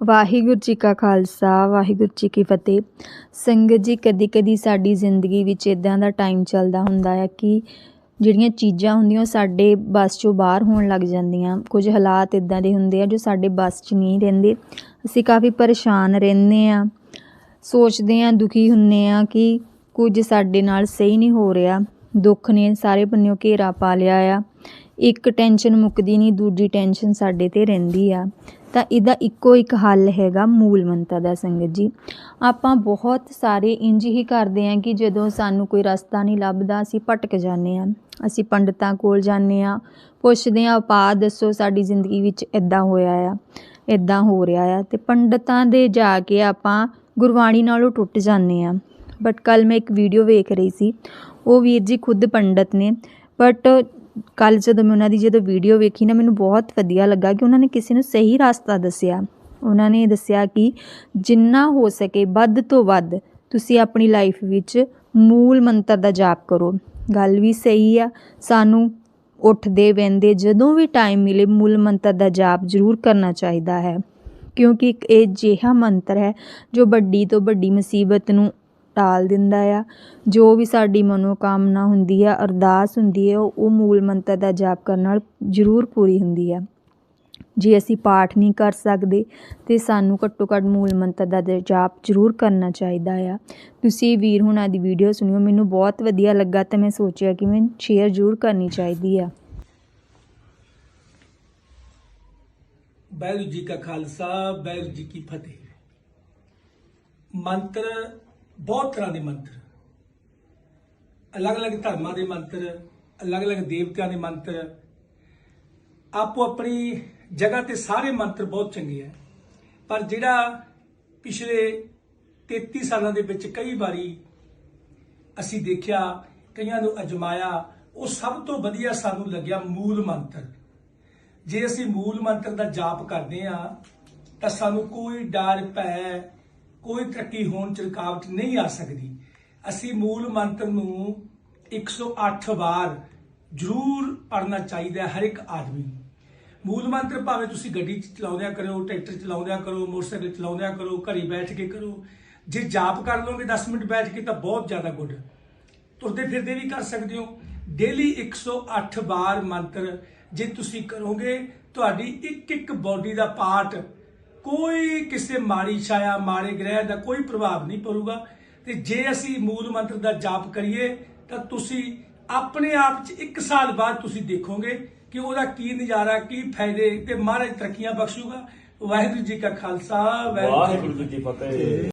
ਵਾਹਿਗੁਰੂ ਜੀ ਕਾ ਖਾਲਸਾ, ਵਾਹਿਗੁਰੂ ਜੀ ਕੀ ਫਤਿਹ। ਸੰਗਤ ਜੀ ਕਦੀ ਕਦੀ ਸਾਡੀ ਜ਼ਿੰਦਗੀ ਵਿੱਚ ਇਦਾਂ ਦਾ ਟਾਈਮ ਚੱਲਦਾ ਹੁੰਦਾ ਹੈ ਕਿ ਜਿਹੜੀਆਂ ਚੀਜ਼ਾਂ ਹੁੰਦੀਆਂ ਉਹ ਸਾਡੇ ਬਸ ਚੋਂ ਬਾਹਰ ਹੋਣ ਲੱਗ ਜਾਂਦੀਆਂ। ਕੁਝ ਹਾਲਾਤ ਇਦਾਂ ਦੇ ਹੁੰਦੇ ਆ ਜੋ ਸਾਡੇ ਬਸ 'ਚ ਨਹੀਂ ਰਹਿੰਦੇ। ਅਸੀਂ ਕਾਫੀ ਪਰੇਸ਼ਾਨ ਰਹਿੰਦੇ ਆ, ਸੋਚਦੇ ਆ, ਦੁਖੀ ਹੁੰਨੇ ਆ ਕਿ ਕੁਝ ਸਾਡੇ ਨਾਲ ਸਹੀ ਨਹੀਂ ਹੋ ਰਿਹਾ। ਦੁੱਖ ਨੇ ਸਾਰੇ ਬੰਨਿਓ ਘੇਰਾ ਪਾ ਲਿਆ ਆ। ਇੱਕ ਟੈਨਸ਼ਨ ਮੁੱਕਦੀ ਨਹੀਂ, ਦੂਜੀ ਟੈਨਸ਼ਨ ਸਾਡੇ ਤੇ ਰਹਿੰਦੀ ਆ। ਤਾਂ ਇਹਦਾ ਇੱਕੋ ਇੱਕ ਹੱਲ ਹੈਗਾ ਮੂਲ ਮੰਤਰ ਦਾ ਸੰਗਤ ਜੀ। ਆਪਾਂ ਬਹੁਤ ਸਾਰੇ ਇੰਜ ਹੀ ਕਰਦੇ ਆਂ ਕਿ ਜਦੋਂ ਸਾਨੂੰ ਕੋਈ ਰਸਤਾ ਨਹੀਂ ਲੱਭਦਾ, ਅਸੀਂ ਭਟਕ ਜਾਂਦੇ ਆਂ। ਅਸੀਂ ਪੰਡਤਾਂ ਕੋਲ ਜਾਂਦੇ ਆਂ। ਪੁੱਛਦੇ ਆਂ ਉਪਾਅ ਦੱਸੋ ਸਾਡੀ ਜ਼ਿੰਦਗੀ ਵਿੱਚ ਇਦਾਂ ਹੋਇਆ ਆ ਇਦਾਂ ਹੋ ਰਿਹਾ ਆ। ਤੇ ਪੰਡਤਾਂ ਦੇ ਜਾ ਕੇ ਆਪਾਂ ਗੁਰਬਾਣੀ ਨਾਲੋਂ ਟੁੱਟ ਜਾਂਦੇ ਆਂ। ਬਟ ਕੱਲ ਮੈਂ ਇੱਕ ਵੀਡੀਓ ਵੇਖ ਰਹੀ ਸੀ। ਉਹ ਵੀਰ ਜੀ ਖੁਦ ਪੰਡਤ ਨੇ। ਬਟ ਕੱਲ ਜਦੋਂ ਮੈਂ ਉਹਨਾਂ ਦੀ ਜਦੋਂ ਵੀਡੀਓ ਵੇਖੀ ਨਾ, ਮੈਨੂੰ ਬਹੁਤ ਵਧੀਆ ਲੱਗਾ ਕਿ ਉਹਨਾਂ ਨੇ ਕਿਸੇ ਨੂੰ ਸਹੀ ਰਸਤਾ ਦੱਸਿਆ। ਉਹਨਾਂ ਨੇ ਦੱਸਿਆ ਕਿ ਜਿੰਨਾ ਹੋ ਸਕੇ ਵੱਧ ਤੋਂ ਵੱਧ ਤੁਸੀਂ ਆਪਣੀ ਲਾਈਫ ਵਿੱਚ ਮੂਲ ਮੰਤਰ ਦਾ ਜਾਪ ਕਰੋ। ਗੱਲ ਵੀ ਸਹੀ ਆ। ਸਾਨੂੰ ਉੱਠਦੇ, ਵਹਿੰਦੇ, ਜਦੋਂ ਵੀ ਟਾਈਮ ਮਿਲੇ, ਮੂਲ ਮੰਤਰ ਦਾ ਜਾਪ ਜ਼ਰੂਰ ਕਰਨਾ ਚਾਹੀਦਾ ਹੈ। ਕਿਉਂਕਿ ਇੱਕ ਇਹ ਜਿਹਾ ਮੰਤਰ ਹੈ ਜੋ ਵੱਡੀ ਤੋਂ ਵੱਡੀ ਮੁਸੀਬਤ ਨੂੰ ਟਾਲ ਦਿੰਦਾ ਆ। ਜੋ ਵੀ ਸਾਡੀ ਮਨੋਕਾਮਨਾ ਹੁੰਦੀ ਆ, ਅਰਦਾਸ ਹੁੰਦੀ ਹੈ ਉਹ ਮੂਲ ਮੰਤਰ ਦਾ ਜਾਪ ਕਰਨ ਨਾਲ ਜ਼ਰੂਰ ਪੂਰੀ ਹੁੰਦੀ ਆ। ਜੇ ਅਸੀਂ ਪਾਠ ਨਹੀਂ ਕਰ ਸਕਦੇ, ਤੇ ਸਾਨੂੰ ਘੱਟੋ ਘੱਟ ਮੂਲ ਮੰਤਰ ਦਾ ਜਾਪ ਜ਼ਰੂਰ ਕਰਨਾ ਚਾਹੀਦਾ ਆ। ਤੁਸੀਂ ਵੀਰ ਹੁਣਾਂ ਦੀ ਵੀਡੀਓ ਸੁਣਿਓ, ਮੈਨੂੰ ਬਹੁਤ ਵਧੀਆ ਲੱਗਾ ਤੇ ਮੈਂ ਸੋਚਿਆ ਕਿ ਮੈਂ ਸ਼ੇਅਰ ਜ਼ਰੂਰ ਕਰਨੀ ਚਾਹੀਦੀ ਆ। ਵਾਹਿਗੁਰੂ ਜੀ ਕਾ ਖਾਲਸਾ, ਵਾਹਿਗੁਰੂ ਜੀ ਕੀ ਫਤਿਹ। ਮੰਤਰ ਬਹੁਤ ਤਰ੍ਹਾਂ ਦੇ ਮੰਤਰ। ਅਲੱਗ-ਅਲੱਗ ਧਰਮਾਂ ਦੇ ਮੰਤਰ, ਅਲੱਗ-ਅਲੱਗ ਦੇਵਤਿਆਂ ਦੇ ਮੰਤਰ। ਆਪੋ ਆਪਣੀ ਜਗ੍ਹਾ ਤੇ ਸਾਰੇ ਮੰਤਰ ਬਹੁਤ ਚੰਗੇ ਆ ਪਰ ਜਿਹੜਾ ਪਿਛਲੇ 33 ਸਾਲਾਂ ਦੇ ਵਿੱਚ ਕਈ ਵਾਰੀ ਅਸੀਂ ਦੇਖਿਆ, ਕਈਆਂ ਨੂੰ ਅਜਮਾਇਆ, ਉਹ ਸਭ ਤੋਂ ਵਧੀਆ ਸਾਨੂੰ ਲੱਗਿਆ ਮੂਲ ਮੰਤਰ। ਜੇ ਅਸੀਂ ਮੂਲ ਮੰਤਰ ਦਾ ਜਾਪ ਕਰਦੇ ਆ ਤਾਂ ਸਾਨੂੰ ਕੋਈ ਡਰ, ਭੈ ਕੋਈ ਤਰੱਕੀ ਹੋਣ ਚ ਰੁਕਾਵਟ ਨਹੀਂ ਆ ਸਕਦੀ। ਅਸੀਂ ਮੂਲ ਮੰਤਰ ਨੂੰ 108 ਵਾਰ ਜ਼ਰੂਰ ਪੜਨਾ ਚਾਹੀਦਾ ਹੈ ਹਰ ਇੱਕ ਆਦਮੀ ਨੂੰ। ਮੂਲ ਮੰਤਰ ਭਾਵੇਂ ਤੁਸੀਂ ਗੱਡੀ ਚ ਚਲਾਉਂਦਿਆਂ ਕਰੋ ਟਰੈਕਟਰ ਚਲਾਉਂਦਿਆਂ ਕਰੋ ਮੋਟਰਸਾਈਕਲ ਚਲਾਉਂਦਿਆਂ ਕਰੋ ਘਰੇ ਬੈਠ ਕੇ ਕਰੋ ਜੇ ਜਾਪ ਕਰ ਲਓਗੇ 10 ਮਿੰਟ ਬੈਠ ਕੇ ਤਾਂ ਬਹੁਤ ਜ਼ਿਆਦਾ ਗੁੱਡ। ਤੁਰਦੇ ਫਿਰਦੇ ਵੀ ਕਰ ਸਕਦੇ ਹੋ। ਡੇਲੀ 108 ਵਾਰ ਮੰਤਰ ਜੇ ਤੁਸੀਂ ਕਰੋਗੇ, ਤੁਹਾਡੀ ਇੱਕ ਇੱਕ ਬਾਡੀ ਦਾ ਪਾਰਟ ਕੋਈ ਕਿਸੇ ਮਾੜੀ ਛਾਇਆ, ਮਾੜੇ ਗ੍ਰਹਿ ਦਾ ਕੋਈ ਪ੍ਰਭਾਵ ਨਹੀਂ ਪਊਗਾ। ਤੇ ਜੇ ਅਸੀਂ ਮੂਲ ਮੰਤਰ ਦਾ ਜਾਪ ਕਰੀਏ, ਤਾਂ ਤੁਸੀਂ ਆਪਣੇ ਆਪ 'ਚ ਇੱਕ ਸਾਲ ਬਾਅਦ ਤੁਸੀਂ ਦੇਖੋਗੇ ਕਿ ਉਹਦਾ ਕੀ ਨਜ਼ਾਰਾ, ਕੀ ਫਾਇਦੇ ਤੇ ਮਹਾਰਾਜ ਤਰੱਕੀਆਂ ਬਖਸ਼ੂਗਾ। ਵਾਹਿਗੁਰੂ ਜੀ ਕਾ ਖਾਲਸਾ, ਵਾਹਿਗੁਰੂ ਵਾਹਿਗੁਰੂ ਜੀ ਕੀ ਫਤਿਹ।